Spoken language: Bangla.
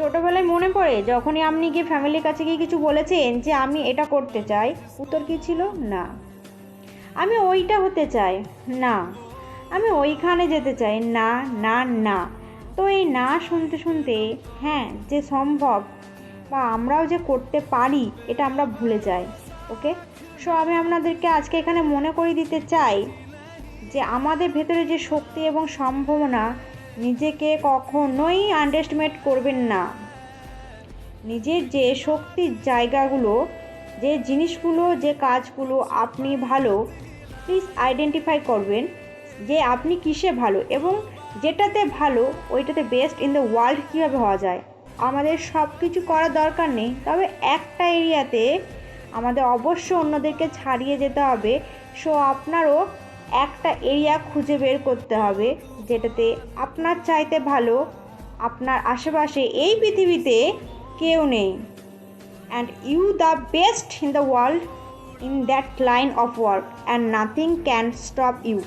ছোটোবেলায় মনে পড়ে যখনই আপনি গিয়ে ফ্যামিলির কাছে গিয়ে কিছু বলেছেন যে আমি এটা করতে চাই, উত্তর কী ছিল? না। আমি ওইটা হতে চাই। না। আমি ওইখানে যেতে চাই। না না না। তো এই না শুনতে শুনতে হ্যাঁ যে সম্ভব বা আমরাও যে করতে পারি, এটা আমরা ভুলে যাই। ওকে? সো আমি আপনাদেরকে আজকে এখানে মনে করে দিতে চাই যে আমাদের ভেতরে যে শক্তি এবং সম্ভাবনা নিজেকে কখনোই আন্ডারস্টিমেট করবেন না। নিজের যে শক্তির জায়গাগুলো, যে জিনিসগুলো, যে কাজগুলো আপনি ভালো প্লিজ আইডেন্টিফাই করবেন যে আপনি কিসে ভালো এবং যেটাতে ভালো ওইটাতে বেস্ট ইন দ্য ওয়ার্ল্ড কীভাবে হওয়া যায়। আমাদের সব কিছু করার দরকার নেই, তবে একটা এরিয়াতে আমাদের অবশ্য অন্যদেরকে ছাড়িয়ে যেতে হবে। সো আপনারও একটা এরিয়া খুঁজে বের করতে হবে, যেটাতে আপনার চাইতে ভালো, আপনার আশেপাশে এই পৃথিবীতে কেউ নেই। And you the best in the world in that line of work and nothing can stop you